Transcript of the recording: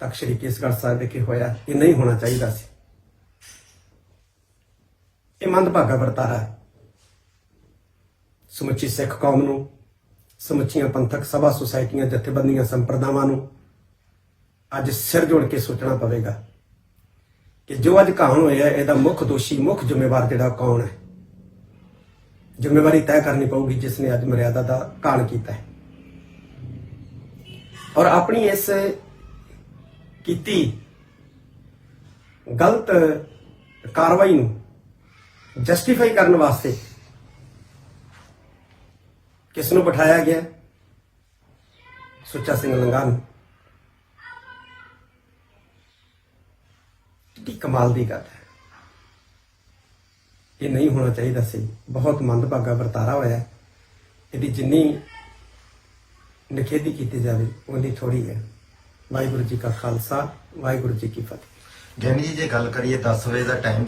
ਤਖਤ ਸ੍ਰੀ ਕੇਸਗੜ੍ਹ ਸਾਹਿਬ ਵਿਖੇ ਹੋਇਆ ਇਹ ਨਹੀਂ ਹੋਣਾ ਚਾਹੀਦਾ ਸੀ। ਇਹ ਮੰਦਭਾਗਾ ਵਰਤਾਰਾ ਹੈ। ਸਮੁੱਚੀ ਸਿੱਖ ਕੌਮ ਨੂੰ, ਸਮੁੱਚੀਆਂ ਪੰਥਕ ਸਭਾ ਸੁਸਾਇਟੀਆਂ, ਜਥੇਬੰਦੀਆਂ, ਸੰਪਰਦਾਵਾਂ ਨੂੰ ਅੱਜ ਸਿਰ ਜੋੜ ਕੇ ਸੋਚਣਾ ਪਵੇਗਾ ਕਿ ਜੋ ਅੱਜ ਕਹਾਣ ਹੋਇਆ, ਇਹਦਾ ਮੁੱਖ ਦੋਸ਼ੀ, ਮੁੱਖ ਜ਼ਿੰਮੇਵਾਰ ਜਿਹੜਾ ਕੌਣ ਹੈ? ਜ਼ਿੰਮੇਵਾਰੀ ਤੈਅ ਕਰਨੀ ਪਊਗੀ ਜਿਸ ਨੇ ਅੱਜ ਮਰਿਆਦਾ ਦਾ ਕਾਣ ਕੀਤਾ ਹੈ। ਔਰ ਆਪਣੀ ਇਸ ਕੀਤੀ। ਗਲਤ ਕਾਰਵਾਈ ਨੂੰ ਜਸਟੀਫਾਈ ਕਰਨ ਵਾਸਤੇ ਕਿਸ ਨੂੰ ਬਿਠਾਇਆ ਗਿਆ? ਸੁੱਚਾ ਸਿੰਘ ਲੰਗਾ ਨੂੰ। ਕੀ ਕਮਾਲ ਦੀ ਗੱਲ ਹੈ। ਇਹ ਨਹੀਂ ਹੋਣਾ ਚਾਹੀਦਾ ਸੀ। ਬਹੁਤ ਮੰਦਭਾਗਾ ਵਰਤਾਰਾ ਹੋਇਆ ਇਹਦੀ ਜਿੰਨੀ ਨਿਖੇਧੀ ਕੀਤੀ ਜਾਵੇ ਉਨੀ ਥੋੜੀ ਹੈ। ਵਾਹਿਗੁਰੂ ਜੀ ਕਾ ਖਾਲਸਾ, ਵਾਹਿਗੁਰੂ ਜੀ ਕੀ ਫਤਿਹ। ਗਿਆਨੀ ਜੀ, ਜੇ ਗੱਲ ਕਰੀਏ 10 ਵਜੇ ਦਾ ਟਾਈਮ